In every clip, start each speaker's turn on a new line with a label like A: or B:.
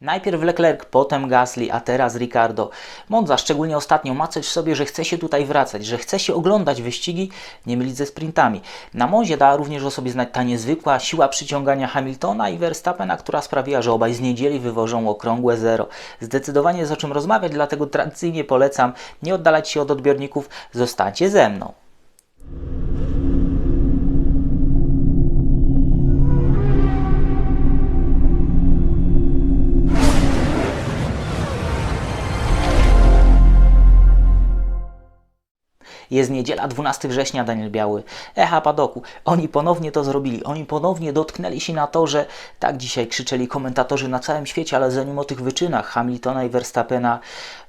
A: Najpierw Leclerc, potem Gasly, a teraz Ricardo. Monza, szczególnie ostatnio, ma coś w sobie, że chce się tutaj wracać, że chce się oglądać wyścigi, nie mylić ze sprintami. Na Monzie dała również o sobie znać ta niezwykła siła przyciągania Hamiltona i Verstappena, która sprawiła, że obaj z niedzieli wywożą okrągłe zero. Zdecydowanie jest o czym rozmawiać, dlatego tradycyjnie polecam nie oddalać się od odbiorników, zostańcie ze mną. Jest niedziela, 12 września, Daniel Biały. Echa Padoku. Oni ponownie to zrobili. Oni ponownie dotknęli się na to, że tak dzisiaj krzyczeli komentatorzy na całym świecie, ale zanim o tych wyczynach Hamiltona i Verstappena,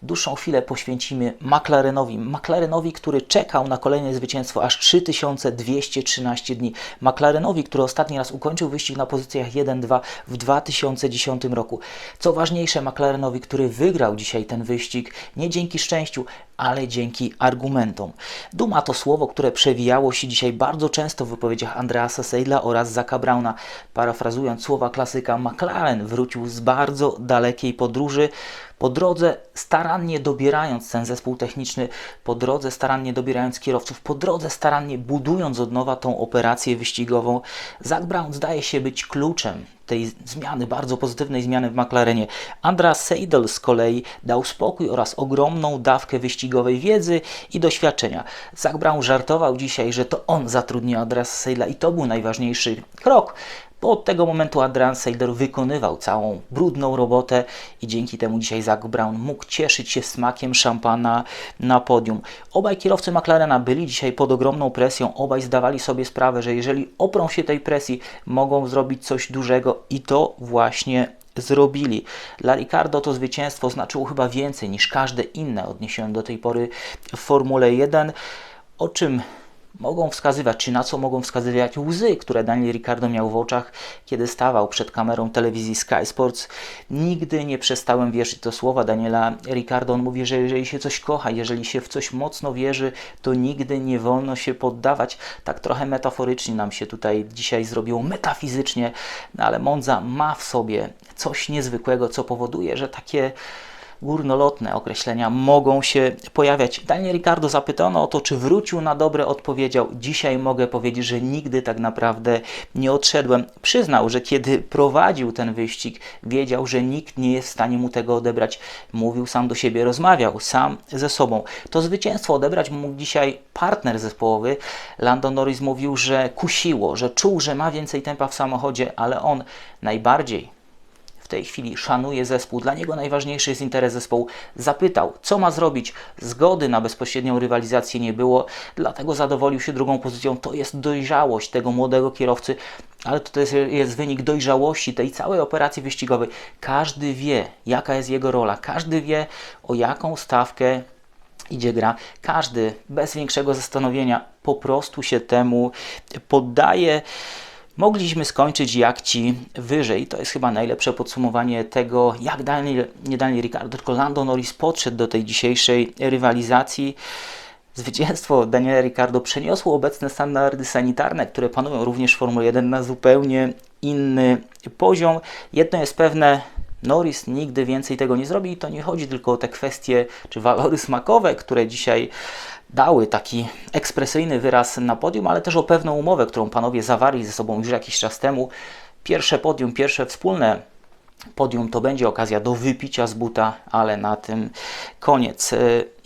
A: dłuższą chwilę poświęcimy McLarenowi. McLarenowi, który czekał na kolejne zwycięstwo aż 3213 dni. McLarenowi, który ostatni raz ukończył wyścig na pozycjach 1-2 w 2010 roku. Co ważniejsze, McLarenowi, który wygrał dzisiaj ten wyścig nie dzięki szczęściu, ale dzięki argumentom. Duma to słowo, które przewijało się dzisiaj bardzo często w wypowiedziach Andreasa Seidla oraz Zaka Brauna. Parafrazując słowa klasyka, McLaren wrócił z bardzo dalekiej podróży, po drodze starannie dobierając ten zespół techniczny, po drodze starannie dobierając kierowców, po drodze starannie budując od nowa tą operację wyścigową. Zak Brown zdaje się być kluczem tej zmiany, bardzo pozytywnej zmiany w McLarenie. Andreas Seidel z kolei dał spokój oraz ogromną dawkę wyścigowej wiedzy i doświadczenia. Zak Brown żartował dzisiaj, że to on zatrudnił Andreasa Seidela i to był najważniejszy krok. Bo od tego momentu Adrian Seider wykonywał całą brudną robotę i dzięki temu dzisiaj Zach Brown mógł cieszyć się smakiem szampana na podium. Obaj kierowcy McLarena byli dzisiaj pod ogromną presją, obaj zdawali sobie sprawę, że jeżeli oprą się tej presji, mogą zrobić coś dużego i to właśnie zrobili. Dla Ricardo to zwycięstwo znaczyło chyba więcej niż każde inne odniesione do tej pory w Formule 1. O czym mogą wskazywać, czy na co mogą wskazywać łzy, które Daniel Ricardo miał w oczach, kiedy stawał przed kamerą telewizji Sky Sports. Nigdy nie przestałem wierzyć to słowa Daniela Ricardo. On mówi, że jeżeli się coś kocha, jeżeli się w coś mocno wierzy, to nigdy nie wolno się poddawać. Tak trochę metaforycznie nam się tutaj dzisiaj zrobiło, metafizycznie, no ale Monza ma w sobie coś niezwykłego, co powoduje, że takie górnolotne określenia mogą się pojawiać. Daniel Ricardo zapytano o to, czy wrócił na dobre, odpowiedział: Dzisiaj mogę powiedzieć, że nigdy tak naprawdę nie odszedłem. Przyznał, że kiedy prowadził ten wyścig, wiedział, że nikt nie jest w stanie mu tego odebrać. Mówił sam do siebie, rozmawiał sam ze sobą. To zwycięstwo odebrać mógł dzisiaj partner zespołowy. Lando Norris mówił, że kusiło, że czuł, że ma więcej tempa w samochodzie, ale on najbardziej w tej chwili szanuje zespół, dla niego najważniejszy jest interes zespołu. Zapytał, co ma zrobić. Zgody na bezpośrednią rywalizację nie było, dlatego zadowolił się drugą pozycją. To jest dojrzałość tego młodego kierowcy, ale to jest, jest wynik dojrzałości tej całej operacji wyścigowej. Każdy wie, jaka jest jego rola, każdy wie, o jaką stawkę idzie gra. Każdy bez większego zastanowienia po prostu się temu poddaje mogliśmy skończyć jak ci wyżej. To jest chyba najlepsze podsumowanie tego, jak Daniel, nie Daniel Ricciardo, tylko Lando Norris podszedł do tej dzisiejszej rywalizacji. Zwycięstwo Daniela Ricciardo przeniosło obecne standardy sanitarne, które panują również w Formule 1 na zupełnie inny poziom. Jedno jest pewne, Norris nigdy więcej tego nie zrobi i to nie chodzi tylko o te kwestie czy walory smakowe, które dzisiaj dały taki ekspresyjny wyraz na podium, ale też o pewną umowę, którą panowie zawarli ze sobą już jakiś czas temu. Pierwsze podium, pierwsze wspólne podium to będzie okazja do wypicia z buta, ale na tym koniec.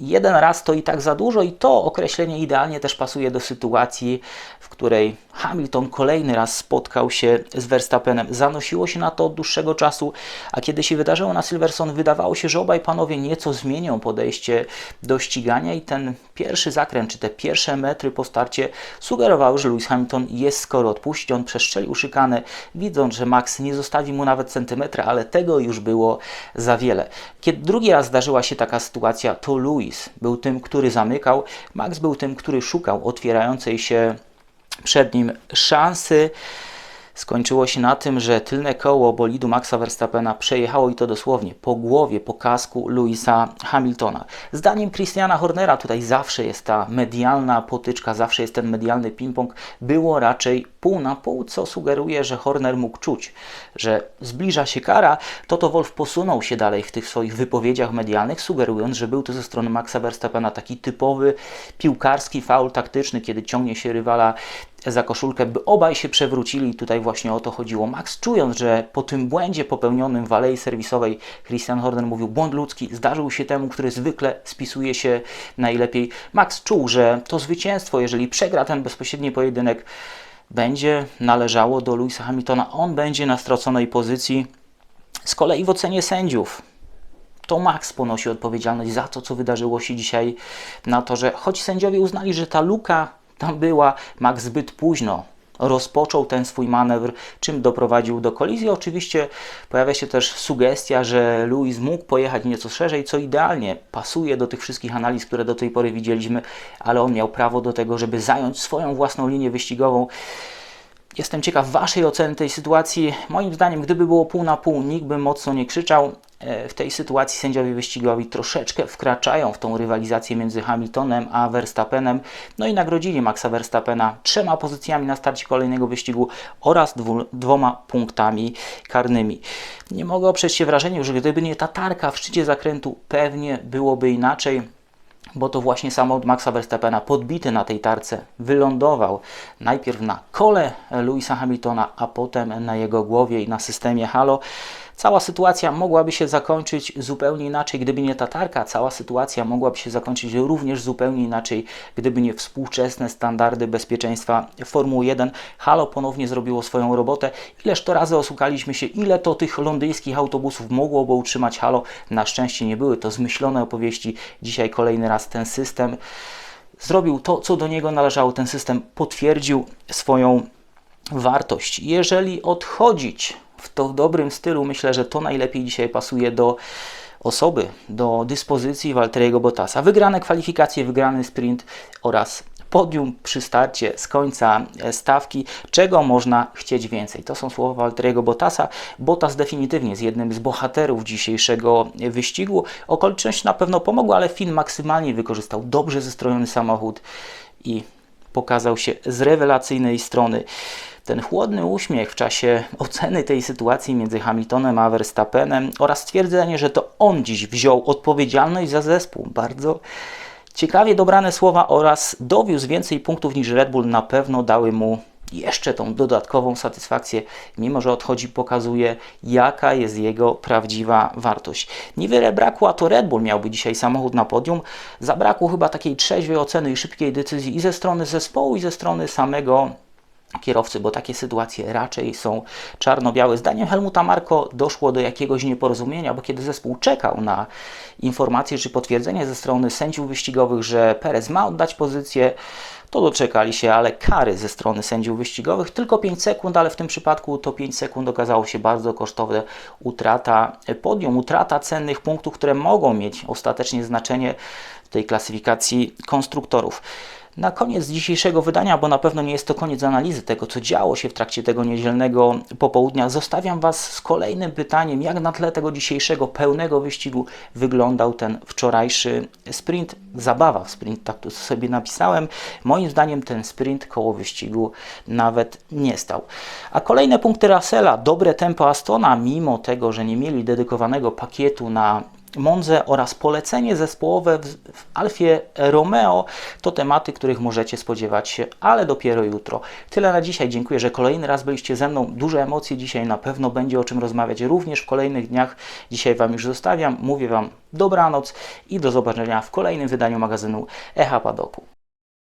A: Jeden raz to i tak za dużo i to określenie idealnie też pasuje do sytuacji, w której Hamilton kolejny raz spotkał się z Verstappenem. Zanosiło się na to od dłuższego czasu, a kiedy się wydarzyło na Silverstone, wydawało się, że obaj panowie nieco zmienią podejście do ścigania i ten pierwszy zakręt, czy te pierwsze metry po starcie sugerowały, że Lewis Hamilton jest skoro odpuścić. On przestrzelił szykanę, widząc, że Max nie zostawi mu nawet centymetra, ale tego już było za wiele. Kiedy drugi raz zdarzyła się taka sytuacja, to Lewis był tym, który zamykał, Max był tym, który szukał otwierającej się przed nim szansy. Skończyło się na tym, że tylne koło bolidu Maxa Verstappena przejechało i to dosłownie po głowie, po kasku Louisa Hamiltona. Zdaniem Christiana Hornera tutaj zawsze jest ta medialna potyczka, zawsze jest ten medialny ping-pong. Było raczej pół na pół, co sugeruje, że Horner mógł czuć, że zbliża się kara. Toto Wolf posunął się dalej w tych swoich wypowiedziach medialnych, sugerując, że był to ze strony Maxa Verstappena taki typowy piłkarski faul taktyczny, kiedy ciągnie się rywala za koszulkę, by obaj się przewrócili tutaj właśnie o to chodziło. Max czując, że po tym błędzie popełnionym w alei serwisowej Christian Horner mówił błąd ludzki, zdarzył się temu, który zwykle spisuje się najlepiej. Max czuł, że to zwycięstwo, jeżeli przegra ten bezpośredni pojedynek, będzie należało do Louisa Hamiltona. On będzie na straconej pozycji. Z kolei w ocenie sędziów to Max ponosi odpowiedzialność za to, co wydarzyło się dzisiaj na to, że choć sędziowie uznali, że ta luka tam była, Max zbyt późno rozpoczął ten swój manewr, czym doprowadził do kolizji. Oczywiście pojawia się też sugestia, że Louis mógł pojechać nieco szerzej, co idealnie pasuje do tych wszystkich analiz, które do tej pory widzieliśmy, ale on miał prawo do tego, żeby zająć swoją własną linię wyścigową. Jestem ciekaw Waszej oceny tej sytuacji. Moim zdaniem, gdyby było pół na pół, nikt by mocno nie krzyczał. E, w tej sytuacji sędziowie wyścigowi troszeczkę wkraczają w tą rywalizację między Hamiltonem a Verstappenem. No i nagrodzili Maxa Verstappena trzema pozycjami na starcie kolejnego wyścigu oraz dwu, dwoma punktami karnymi. Nie mogę oprzeć się wrażeniu, że gdyby nie ta tarka w szczycie zakrętu, pewnie byłoby inaczej bo to właśnie samochód Maxa Verstappena podbity na tej tarce wylądował najpierw na kole Louisa Hamiltona, a potem na jego głowie i na systemie halo. Cała sytuacja mogłaby się zakończyć zupełnie inaczej, gdyby nie ta tarka. Cała sytuacja mogłaby się zakończyć również zupełnie inaczej, gdyby nie współczesne standardy bezpieczeństwa Formuły 1. Halo ponownie zrobiło swoją robotę. Ileż to razy osłuchaliśmy się, ile to tych londyńskich autobusów mogłoby utrzymać Halo. Na szczęście nie były to zmyślone opowieści. Dzisiaj kolejny raz ten system zrobił to, co do niego należało. Ten system potwierdził swoją wartość. Jeżeli odchodzić w to w dobrym stylu, myślę, że to najlepiej dzisiaj pasuje do osoby, do dyspozycji Walteriego Bottasa. Wygrane kwalifikacje, wygrany sprint oraz podium przy starcie z końca stawki, czego można chcieć więcej. To są słowa Walteriego Bottasa. Bottas definitywnie jest jednym z bohaterów dzisiejszego wyścigu. Okoliczności na pewno pomogły, ale Finn maksymalnie wykorzystał dobrze zestrojony samochód i pokazał się z rewelacyjnej strony. Ten chłodny uśmiech w czasie oceny tej sytuacji między Hamiltonem a Verstappenem oraz stwierdzenie, że to on dziś wziął odpowiedzialność za zespół. Bardzo ciekawie dobrane słowa oraz dowiózł więcej punktów niż Red Bull na pewno dały mu jeszcze tą dodatkową satysfakcję, mimo że odchodzi, pokazuje, jaka jest jego prawdziwa wartość. Niewiele brakło, a to Red Bull miałby dzisiaj samochód na podium. Zabrakło chyba takiej trzeźwej oceny i szybkiej decyzji i ze strony zespołu, i ze strony samego kierowcy, bo takie sytuacje raczej są czarno-białe. Zdaniem Helmuta Marko doszło do jakiegoś nieporozumienia, bo kiedy zespół czekał na informację czy potwierdzenie ze strony sędziów wyścigowych, że Perez ma oddać pozycję, to doczekali się, ale kary ze strony sędziów wyścigowych. Tylko 5 sekund, ale w tym przypadku to 5 sekund okazało się bardzo kosztowne. Utrata podium, utrata cennych punktów, które mogą mieć ostatecznie znaczenie w tej klasyfikacji konstruktorów. Na koniec dzisiejszego wydania, bo na pewno nie jest to koniec analizy tego, co działo się w trakcie tego niedzielnego popołudnia, zostawiam Was z kolejnym pytaniem, jak na tle tego dzisiejszego pełnego wyścigu wyglądał ten wczorajszy sprint. Zabawa w sprint, tak to sobie napisałem. Moim zdaniem ten sprint koło wyścigu nawet nie stał. A kolejne punkty Russella, dobre tempo Astona, mimo tego, że nie mieli dedykowanego pakietu na Monze oraz polecenie zespołowe w, w Alfie Romeo to tematy, których możecie spodziewać się, ale dopiero jutro. Tyle na dzisiaj. Dziękuję, że kolejny raz byliście ze mną. Duże emocje dzisiaj, na pewno będzie o czym rozmawiać również w kolejnych dniach. Dzisiaj Wam już zostawiam. Mówię Wam dobranoc i do zobaczenia w kolejnym wydaniu magazynu Echa Padoku.